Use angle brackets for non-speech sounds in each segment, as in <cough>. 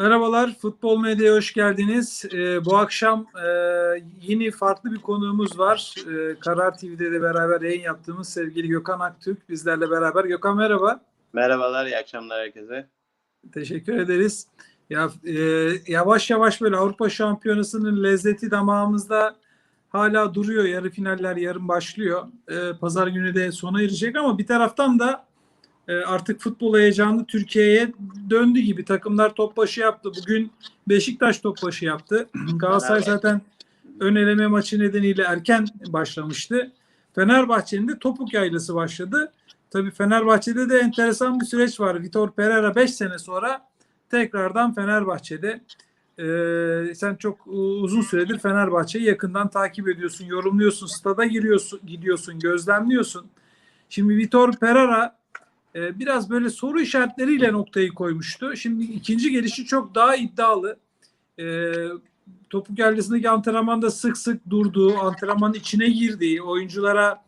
Merhabalar, Futbol Medya'ya hoş geldiniz. Ee, bu akşam e, yeni farklı bir konuğumuz var. Ee, Karar TV'de de beraber yayın yaptığımız sevgili Gökhan Aktürk bizlerle beraber. Gökhan merhaba. Merhabalar, iyi akşamlar herkese. Teşekkür ederiz. Ya e, yavaş yavaş böyle Avrupa Şampiyonası'nın lezzeti damağımızda hala duruyor. Yarı finaller yarın başlıyor. E, Pazar günü de sona erecek ama bir taraftan da artık futbol heyecanı Türkiye'ye döndü gibi. Takımlar top başı yaptı. Bugün Beşiktaş top başı yaptı. <clears throat> Galatasaray zaten ön eleme maçı nedeniyle erken başlamıştı. Fenerbahçe'nin de topuk yaylası başladı. Tabii Fenerbahçe'de de enteresan bir süreç var. Vitor Pereira 5 sene sonra tekrardan Fenerbahçe'de. Ee, sen çok uzun süredir Fenerbahçe'yi yakından takip ediyorsun, yorumluyorsun, stada giriyorsun, gidiyorsun, gözlemliyorsun. Şimdi Vitor Pereira e, biraz böyle soru işaretleriyle noktayı koymuştu. Şimdi ikinci gelişi çok daha iddialı. E, topuk yerlisindeki antrenmanda sık sık durduğu, antrenmanın içine girdiği, oyunculara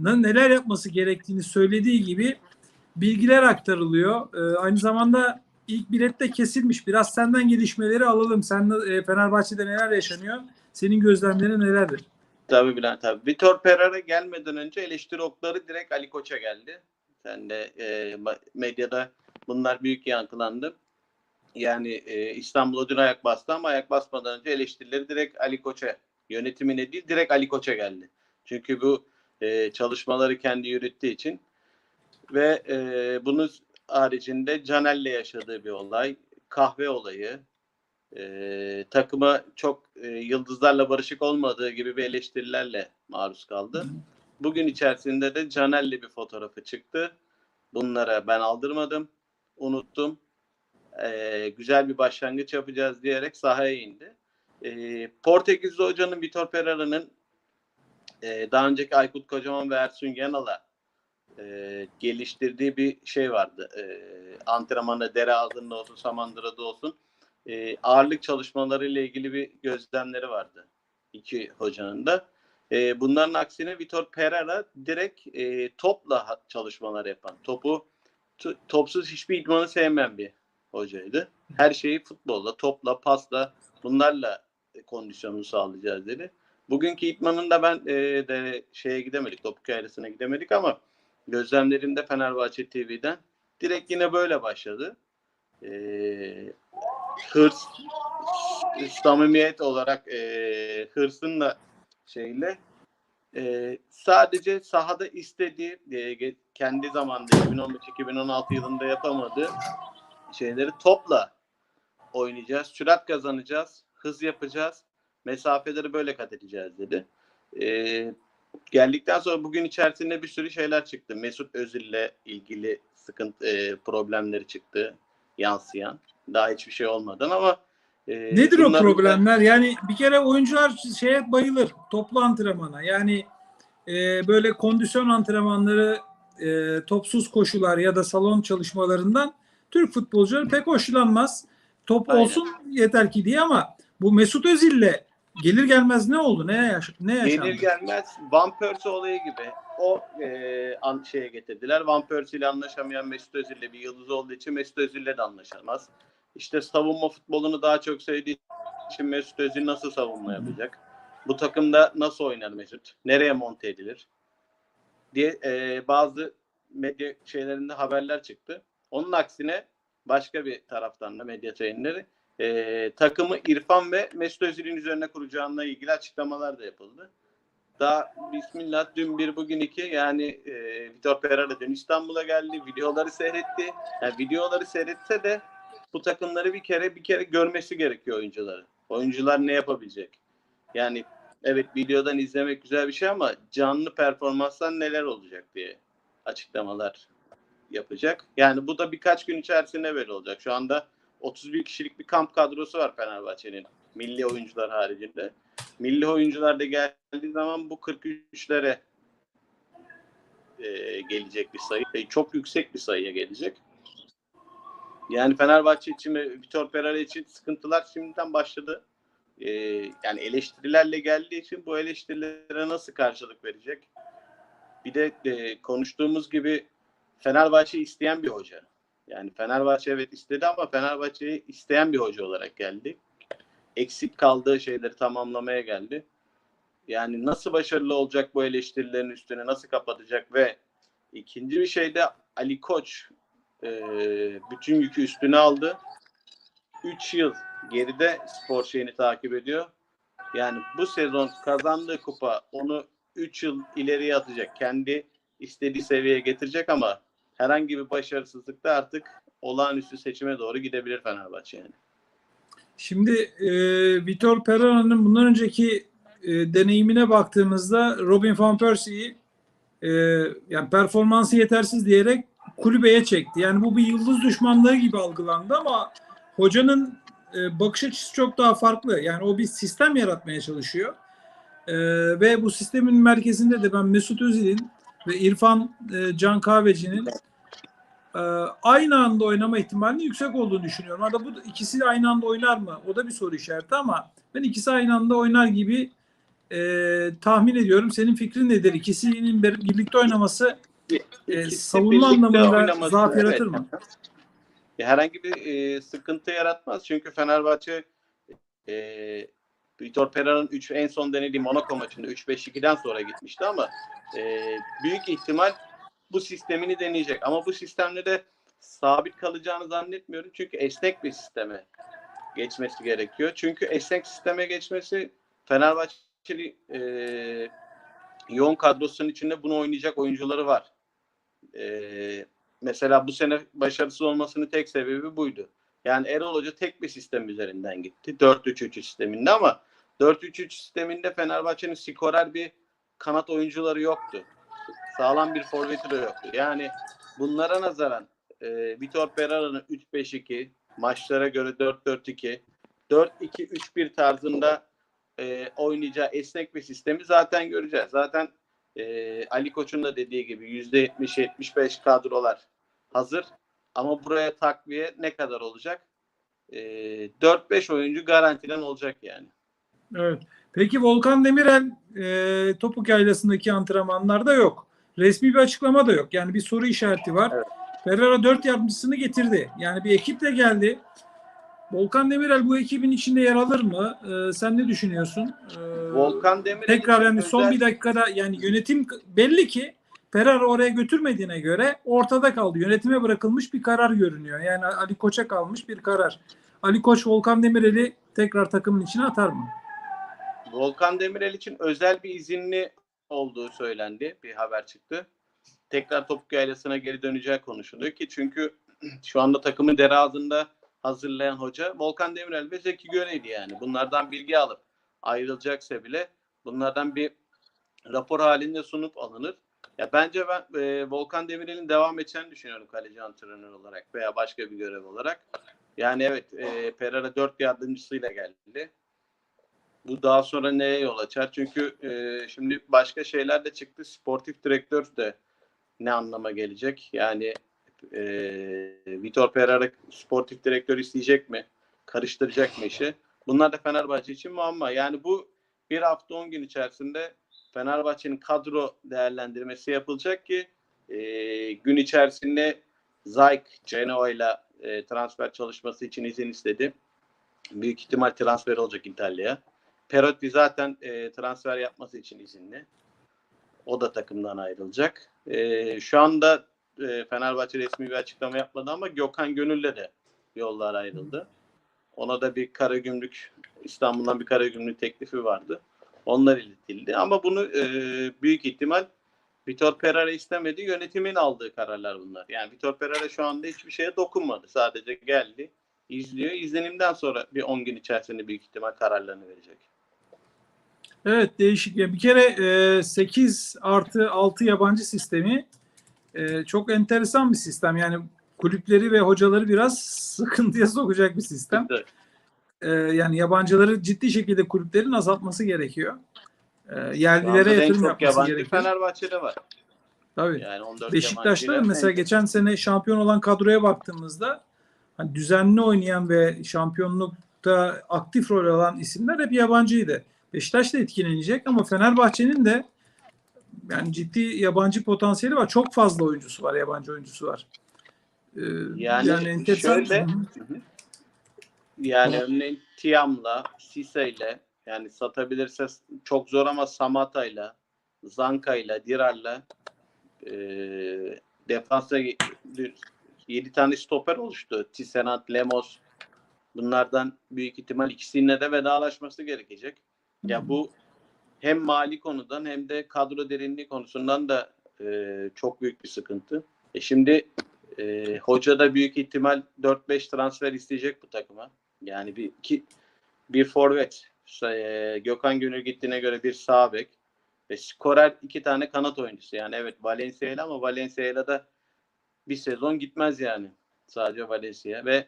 neler yapması gerektiğini söylediği gibi bilgiler aktarılıyor. E, aynı zamanda ilk bilet de kesilmiş. Biraz senden gelişmeleri alalım. Sen e, Fenerbahçe'de neler yaşanıyor? Senin gözlemlerin nelerdir? Tabii Bülent abi. Vitor Pereira gelmeden önce eleştiri okları direkt Ali Koç'a geldi. Sen de e, medyada bunlar büyük yankılandı. Yani e, İstanbul'a dün ayak bastı ama ayak basmadan önce eleştirileri direkt Ali Koç'a, yönetimine değil direkt Ali Koç'a geldi. Çünkü bu e, çalışmaları kendi yürüttüğü için ve e, bunun haricinde Caner'le yaşadığı bir olay, kahve olayı, e, takıma çok e, yıldızlarla barışık olmadığı gibi bir eleştirilerle maruz kaldı. Bugün içerisinde de Caner'le bir fotoğrafı çıktı. Bunlara ben aldırmadım, unuttum. E, güzel bir başlangıç yapacağız diyerek sahaya indi. E, Portekizli hocanın Vitor Pereira'nın e, daha önceki Aykut Kocaman ve Ersun Yanal'a e, geliştirdiği bir şey vardı. E, antrenmanda dere ağzında olsun, Samandıra'da olsun e, ağırlık çalışmaları ile ilgili bir gözlemleri vardı iki hocanın da. E, bunların aksine Vitor Pereira direkt e, topla çalışmalar yapan, topu topsuz hiçbir idmanı sevmeyen bir hocaydı. Her şeyi futbolla, topla, pasla bunlarla kondisyonunu sağlayacağız dedi. Bugünkü idmanında ben e, de şeye gidemedik, topuk ailesine gidemedik ama gözlemlerimde Fenerbahçe TV'den direkt yine böyle başladı. E, hırs, samimiyet olarak e, hırsınla şeyle e, sadece sahada istediği e, kendi zamanında 2015-2016 yılında yapamadığı şeyleri topla oynayacağız, sürat kazanacağız, hız yapacağız, mesafeleri böyle kat edeceğiz dedi. E, geldikten sonra bugün içerisinde bir sürü şeyler çıktı. Mesut Özil'le ilgili sıkıntı e, problemleri çıktı yansıyan. Daha hiçbir şey olmadan ama e, Nedir o problemler? Da... Yani bir kere oyuncular şeye bayılır. Toplu antrenmana. Yani e, böyle kondisyon antrenmanları e, topsuz koşular ya da salon çalışmalarından Türk futbolcuları pek hoşlanmaz. Top Aynen. olsun yeter ki diye ama bu Mesut Özil'le gelir gelmez ne oldu? Ne, yaş ne yaşandı? Gelir gelmez Van Persie olayı gibi o e, an şeye getirdiler. Van Persie ile anlaşamayan Mesut Özil'le bir yıldız olduğu için Mesut Özil'le de anlaşamaz. İşte savunma futbolunu daha çok sevdiği için Mesut Özil nasıl savunma yapacak? Bu takımda nasıl oynar Mesut? Nereye monte edilir? diye e, bazı medya şeylerinde haberler çıktı. Onun aksine başka bir taraftan da medya yayınları e, takımı İrfan ve Mesut Özil'in üzerine kuracağına ilgili açıklamalar da yapıldı. Daha Bismillah dün bir bugün iki yani e, Vitor Pereira dün İstanbul'a geldi. Videoları seyretti. Yani videoları seyretse de bu takımları bir kere bir kere görmesi gerekiyor oyuncuları. Oyuncular ne yapabilecek? Yani evet videodan izlemek güzel bir şey ama canlı performanstan neler olacak diye açıklamalar yapacak. Yani bu da birkaç gün içerisinde böyle olacak. Şu anda 31 kişilik bir kamp kadrosu var Fenerbahçe'nin milli oyuncular haricinde. Milli oyuncular da geldiği zaman bu 43'lere e, gelecek bir sayı. E, çok yüksek bir sayıya gelecek. Yani Fenerbahçe için ve Vitor Pereira için sıkıntılar şimdiden başladı. Ee, yani eleştirilerle geldiği için bu eleştirilere nasıl karşılık verecek? Bir de e, konuştuğumuz gibi Fenerbahçe isteyen bir hoca. Yani Fenerbahçe evet istedi ama Fenerbahçe'yi isteyen bir hoca olarak geldi. Eksik kaldığı şeyleri tamamlamaya geldi. Yani nasıl başarılı olacak bu eleştirilerin üstüne nasıl kapatacak ve ikinci bir şey de Ali Koç e, bütün yükü üstüne aldı. 3 yıl geride spor şeyini takip ediyor. Yani bu sezon kazandığı kupa onu 3 yıl ileriye atacak. Kendi istediği seviyeye getirecek ama herhangi bir başarısızlıkta artık olağanüstü seçime doğru gidebilir Fenerbahçe yani. Şimdi e, Vitor Pereira'nın bundan önceki e, deneyimine baktığımızda Robin van Persie'yi e, yani performansı yetersiz diyerek kulübeye çekti. Yani bu bir yıldız düşmanlığı gibi algılandı ama hocanın e, bakış açısı çok daha farklı. Yani o bir sistem yaratmaya çalışıyor. E, ve bu sistemin merkezinde de ben Mesut Özil'in ve İrfan e, Can Kahveci'nin e, aynı anda oynama ihtimalinin yüksek olduğunu düşünüyorum. Arada bu ikisi aynı anda oynar mı? O da bir soru işareti ama ben ikisi aynı anda oynar gibi e, tahmin ediyorum. Senin fikrin nedir? İkisinin bir- birlikte oynaması e, savunma anlamında zaaf yaratır mı? Ya herhangi bir e, sıkıntı yaratmaz. Çünkü Fenerbahçe e, Vitor Pereira'nın 3 en son denediği Monaco maçında 3-5-2'den sonra gitmişti ama e, büyük ihtimal bu sistemini deneyecek. Ama bu sistemde de sabit kalacağını zannetmiyorum. Çünkü esnek bir sisteme geçmesi gerekiyor. Çünkü esnek sisteme geçmesi Fenerbahçeli e, yoğun kadrosunun içinde bunu oynayacak oyuncuları var. E, mesela bu sene başarısız olmasının tek sebebi buydu. Yani Erol Hoca tek bir sistem üzerinden gitti. 4-3-3 sisteminde ama 4-3-3 sisteminde Fenerbahçe'nin skorer bir kanat oyuncuları yoktu. Sağlam bir forveti de yoktu. Yani bunlara nazaran e, Vitor Pereira'nın 3-5-2 maçlara göre 4-4-2 4-2-3-1 tarzında e, oynayacağı esnek bir sistemi zaten göreceğiz. Zaten e, Ali Koç'un da dediği gibi %70-75 kadrolar hazır. Ama buraya takviye ne kadar olacak? E, 4-5 oyuncu garantiden olacak yani. Evet. Peki Volkan Demirel e, Topuk Yaylası'ndaki antrenmanlarda yok. Resmi bir açıklama da yok. Yani bir soru işareti var. Evet. Pereira dört yardımcısını getirdi. Yani bir ekiple geldi. Volkan Demirel bu ekibin içinde yer alır mı? E, sen ne düşünüyorsun? E, Volkan Demirel tekrar yani son özel- bir dakikada yani yönetim belli ki Pereira oraya götürmediğine göre ortada kaldı. Yönetime bırakılmış bir karar görünüyor. Yani Ali Koç'a kalmış bir karar. Ali Koç Volkan Demirel'i tekrar takımın içine atar mı? Volkan Demirel için özel bir izinli olduğu söylendi. Bir haber çıktı. Tekrar Topuk Yaylası'na geri döneceği konuşuluyor ki çünkü <clears throat> şu anda takımı dere ağzında hazırlayan hoca Volkan Demirel ve Zeki Göre'ydi yani. Bunlardan bilgi alıp ayrılacaksa bile bunlardan bir rapor halinde sunup alınır. Ya bence ben e, Volkan Demirel'in devam edeceğini düşünüyorum kaleci antrenör olarak veya başka bir görev olarak. Yani evet e, Pereira dört yardımcısıyla geldi. Bu daha sonra neye yol açar? Çünkü e, şimdi başka şeyler de çıktı. Sportif direktör de ne anlama gelecek? Yani e, Vitor Pereira sportif direktör isteyecek mi? Karıştıracak mı işi? Bunlar da Fenerbahçe için muamma. Yani bu bir hafta on gün içerisinde Fenerbahçe'nin kadro değerlendirmesi yapılacak ki e, gün içerisinde Zayk Genoa ile e, transfer çalışması için izin istedi. Büyük ihtimal transfer olacak İtalya'ya. Perotti zaten e, transfer yapması için izinli. O da takımdan ayrılacak. E, şu anda e, Fenerbahçe resmi bir açıklama yapmadı ama Gökhan Gönül'le de yollar ayrıldı. Ona da bir Karagümrük İstanbul'dan bir Karagümrük teklifi vardı. Onlar iletildi. Ama bunu e, büyük ihtimal Vitor Pereira istemedi. Yönetimin aldığı kararlar bunlar. Yani Vitor Pereira şu anda hiçbir şeye dokunmadı. Sadece geldi, izliyor. İzlenimden sonra bir 10 gün içerisinde büyük ihtimal kararlarını verecek. Evet değişik. Bir kere e, 8 artı 6 yabancı sistemi e, çok enteresan bir sistem. Yani kulüpleri ve hocaları biraz <laughs> sıkıntıya sokacak bir sistem. Evet. E, yani yabancıları ciddi şekilde kulüplerin azaltması gerekiyor. E, yerlilere yatırım çok yapması yabancı gerekiyor. Fenerbahçe'de var. Tabii. Yani 14 Beşiktaş'ta mesela en- geçen sene şampiyon olan kadroya baktığımızda hani düzenli oynayan ve şampiyonlukta aktif rol alan isimler hep yabancıydı. Beşiktaş da etkilenecek ama Fenerbahçe'nin de yani ciddi yabancı potansiyeli var. Çok fazla oyuncusu var, yabancı oyuncusu var. Ee, Yani enteresan. şöyle-. Yani örneğin Tiam'la, Sise'yle yani satabilirse çok zor ama Samata'yla, Zanka'yla, Dirar'la e, defansa 7 tane stoper oluştu. Tisserand, Lemos bunlardan büyük ihtimal ikisine de vedalaşması gerekecek. Ya bu hem mali konudan hem de kadro derinliği konusundan da e, çok büyük bir sıkıntı. E şimdi e, hoca da büyük ihtimal 4-5 transfer isteyecek bu takıma. Yani bir iki, bir forvet, e, Gökhan Gönül gittiğine göre bir sağ bek ve skorer iki tane kanat oyuncusu. Yani evet Valencia ile ama Valencia ile de bir sezon gitmez yani. Sadece Valencia ve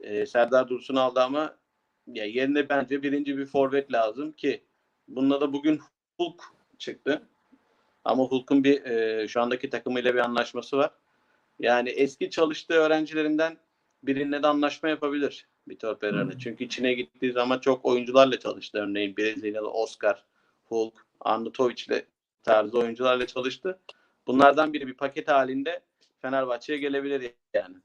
e, Serdar Dursun aldı ama ya yerine bence birinci bir forvet lazım ki bununla da bugün Hulk çıktı. Ama Hulk'un bir e, şu andaki takımıyla bir anlaşması var. Yani eski çalıştığı öğrencilerinden birinle de anlaşma yapabilir Vitor Pereira. Hmm. Çünkü Çin'e gittiği zaman çok oyuncularla çalıştı. Örneğin Brezilyalı Oscar, Hulk, Arnautovic ile tarzı oyuncularla çalıştı. Bunlardan biri bir paket halinde Fenerbahçe'ye gelebilir yani.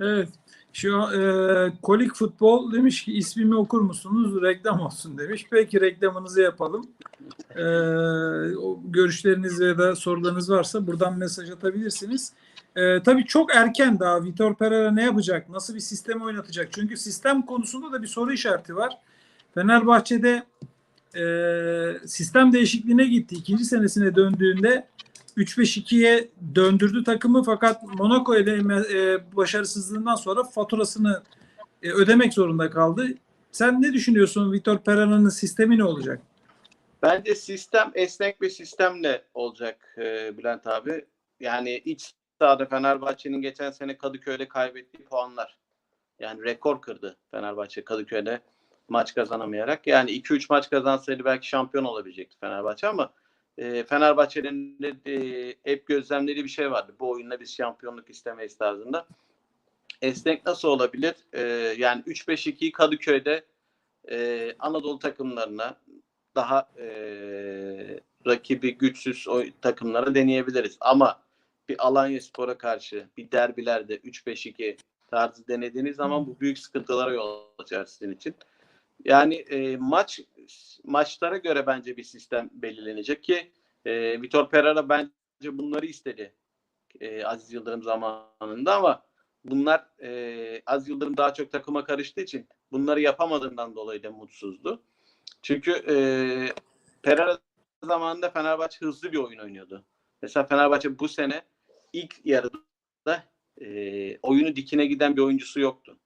Evet. Şu e, Kolik Futbol demiş ki ismimi okur musunuz? Reklam olsun demiş. Peki reklamınızı yapalım. E, o görüşleriniz ya da sorularınız varsa buradan mesaj atabilirsiniz. E, tabii çok erken daha Vitor Pereira ne yapacak? Nasıl bir sistem oynatacak? Çünkü sistem konusunda da bir soru işareti var. Fenerbahçe'de e, sistem değişikliğine gitti. İkinci senesine döndüğünde 3-5-2'ye döndürdü takımı fakat Monaco ile e, başarısızlığından sonra faturasını e, ödemek zorunda kaldı. Sen ne düşünüyorsun? Vitor Pereira'nın sistemi ne olacak? Bence sistem esnek bir sistemle olacak e, Bülent abi. Yani iç sahada Fenerbahçe'nin geçen sene Kadıköy'de kaybettiği puanlar. Yani rekor kırdı Fenerbahçe Kadıköy'de maç kazanamayarak. Yani 2-3 maç kazansaydı belki şampiyon olabilecekti Fenerbahçe ama e, Fenerbahçe'nin e, hep gözlemlediği bir şey vardı. Bu oyunda biz şampiyonluk istemeyiz tarzında. Esnek nasıl olabilir? E, yani 3-5-2'yi Kadıköy'de e, Anadolu takımlarına daha e, rakibi güçsüz o takımlara deneyebiliriz. Ama bir Alanya Spor'a karşı bir derbilerde 3-5-2 tarzı denediğiniz zaman bu büyük sıkıntılara yol açar sizin için. Yani e, maç maçlara göre bence bir sistem belirlenecek ki e, Vitor Pereira bence bunları istedi e, Aziz Yıldırım zamanında ama bunlar e, Aziz Yıldırım daha çok takıma karıştığı için bunları yapamadığından dolayı da mutsuzdu. Çünkü e, Pereira zamanında Fenerbahçe hızlı bir oyun oynuyordu. Mesela Fenerbahçe bu sene ilk yarıda e, oyunu dikine giden bir oyuncusu yoktu.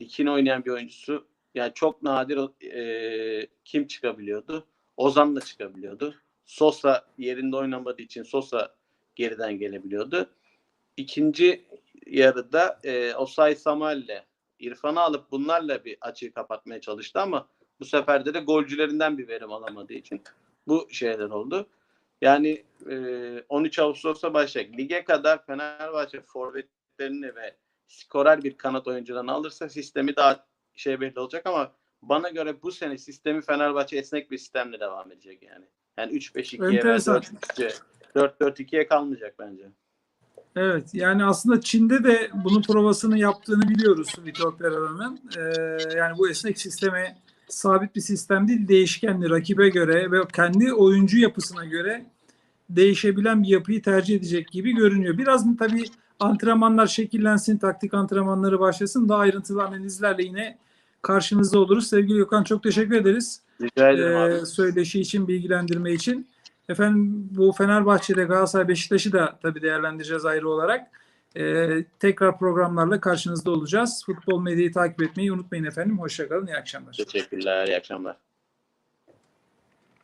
Dikine oynayan bir oyuncusu yani çok nadir e, kim çıkabiliyordu? Ozan da çıkabiliyordu. Sosa yerinde oynamadığı için Sosa geriden gelebiliyordu. İkinci yarıda e, Osay Samuel'le İrfan'ı alıp bunlarla bir açığı kapatmaya çalıştı ama bu sefer de golcülerinden bir verim alamadığı için bu şeyler oldu. Yani e, 13 Ağustos'ta başlayacak. Lige kadar Fenerbahçe forvetlerini ve skorer bir kanat oyuncularını alırsa sistemi daha şey belli olacak ama bana göre bu sene sistemi Fenerbahçe esnek bir sistemle devam edecek yani. Yani 3-5-2'ye ve Enteresan. 4-4-2'ye kalmayacak bence. Evet yani aslında Çin'de de bunun provasını yaptığını biliyoruz Vitor Pereira'nın. Ee, yani bu esnek sisteme sabit bir sistem değil değişkenli rakibe göre ve kendi oyuncu yapısına göre değişebilen bir yapıyı tercih edecek gibi görünüyor. Biraz mı tabii antrenmanlar şekillensin, taktik antrenmanları başlasın. Daha ayrıntılı analizlerle yine karşınızda oluruz. Sevgili Gökhan çok teşekkür ederiz. Rica ederim abi. Ee, söyleşi için, bilgilendirme için. Efendim bu Fenerbahçe'de Galatasaray Beşiktaş'ı da tabii değerlendireceğiz ayrı olarak. Ee, tekrar programlarla karşınızda olacağız. Futbol medyayı takip etmeyi unutmayın efendim. Hoşçakalın, iyi akşamlar. Teşekkürler, iyi akşamlar.